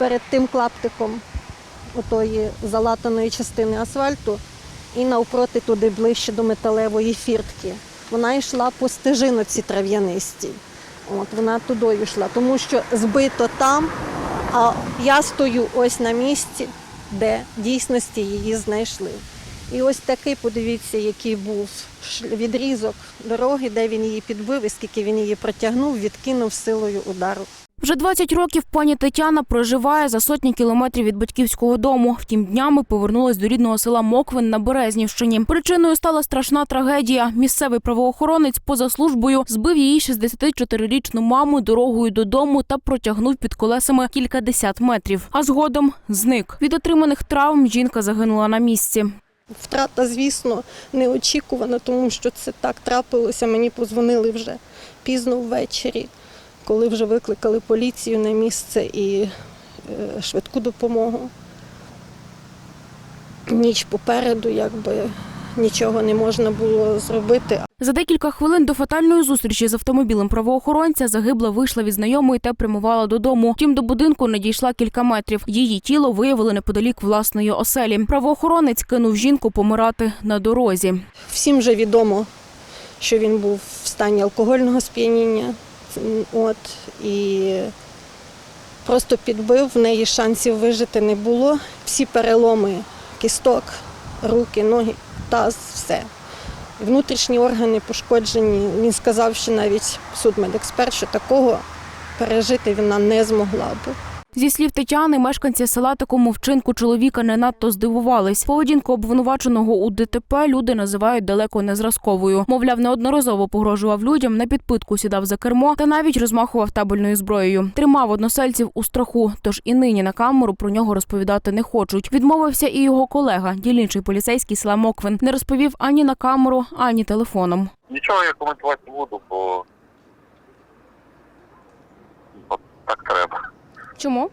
перед тим клаптиком отої залатаної частини асфальту і навпроти туди ближче до металевої фіртки. Вона йшла по стежиноці трав'янистій. От вона туди йшла, тому що збито там, а я стою ось на місці, де в дійсності її знайшли. І ось такий, подивіться, який був відрізок дороги, де він її підбив і скільки він її протягнув, відкинув силою удару. Вже 20 років пані Тетяна проживає за сотні кілометрів від батьківського дому. Втім, днями повернулась до рідного села Моквин на Березнівщині. Причиною стала страшна трагедія. Місцевий правоохоронець поза службою збив її 64-річну маму дорогою додому та протягнув під колесами кількадесят метрів. А згодом зник. Від отриманих травм жінка загинула на місці. Втрата, звісно, неочікувана, тому що це так трапилося. Мені позвонили вже пізно ввечері, коли вже викликали поліцію на місце і е, швидку допомогу. Ніч попереду, якби нічого не можна було зробити. За декілька хвилин до фатальної зустрічі з автомобілем правоохоронця загибла вийшла від знайомої та прямувала додому. Втім, до будинку не дійшла кілька метрів. Її тіло виявили неподалік власної оселі. Правоохоронець кинув жінку помирати на дорозі. Всім вже відомо, що він був в стані алкогольного сп'яніння. От, і просто підбив, в неї шансів вижити не було. Всі переломи кісток, руки, ноги, таз, все. Внутрішні органи пошкоджені. Він сказав, що навіть судмедексперт, що такого пережити вона не змогла б. Зі слів Тетяни, мешканці села такому вчинку чоловіка не надто здивувались. Поведінку обвинуваченого у ДТП люди називають далеко не зразковою. Мовляв, неодноразово погрожував людям, на підпитку сідав за кермо та навіть розмахував табельною зброєю. Тримав односельців у страху, тож і нині на камеру про нього розповідати не хочуть. Відмовився і його колега, дільничий поліцейський села Моквин. Не розповів ані на камеру, ані телефоном. Нічого я коментувати не буду, бо, так треба. Чому?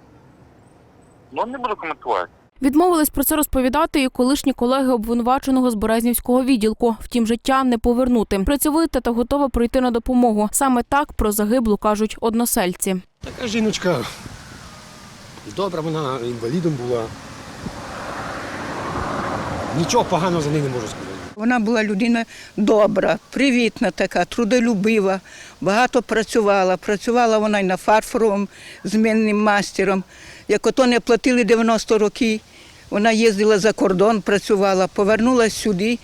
Ну не буду коментувати. Відмовились про це розповідати і колишні колеги обвинуваченого з Березнівського відділку. Втім, життя не повернути. Працьовита та готова прийти на допомогу. Саме так про загиблу кажуть односельці. Така жіночка добра, вона інвалідом була. Нічого поганого за неї не можу сказати. Вона була людина добра, привітна така, трудолюбива, багато працювала. Працювала вона й на фарфоровому змінним мастером. Як ото не платили 90 років, вона їздила за кордон, працювала, повернулася сюди,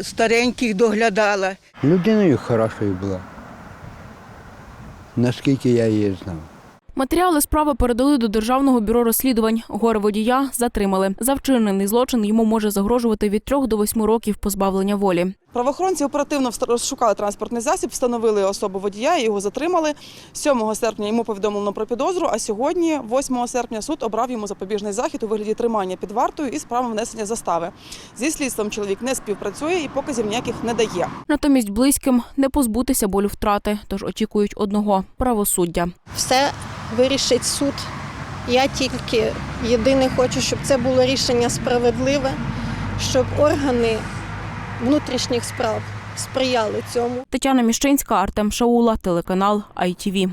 стареньких доглядала. Людиною хорошою була. Наскільки я її знав. Матеріали справи передали до державного бюро розслідувань. Горе водія затримали. За вчинений злочин йому може загрожувати від трьох до восьми років позбавлення волі. Правоохоронці оперативно розшукали транспортний засіб, встановили особу водія, і його затримали. 7 серпня йому повідомлено про підозру. А сьогодні, 8 серпня, суд обрав йому запобіжний захід у вигляді тримання під вартою із правом внесення застави. Зі слідством чоловік не співпрацює і показів ніяких не дає. Натомість близьким не позбутися болю втрати, тож очікують одного правосуддя. Все вирішить суд. Я тільки єдине хочу, щоб це було рішення справедливе, щоб органи внутрішніх справ сприяли цьому. Тетяна Міщинська, Артем Шаула, телеканал ITV.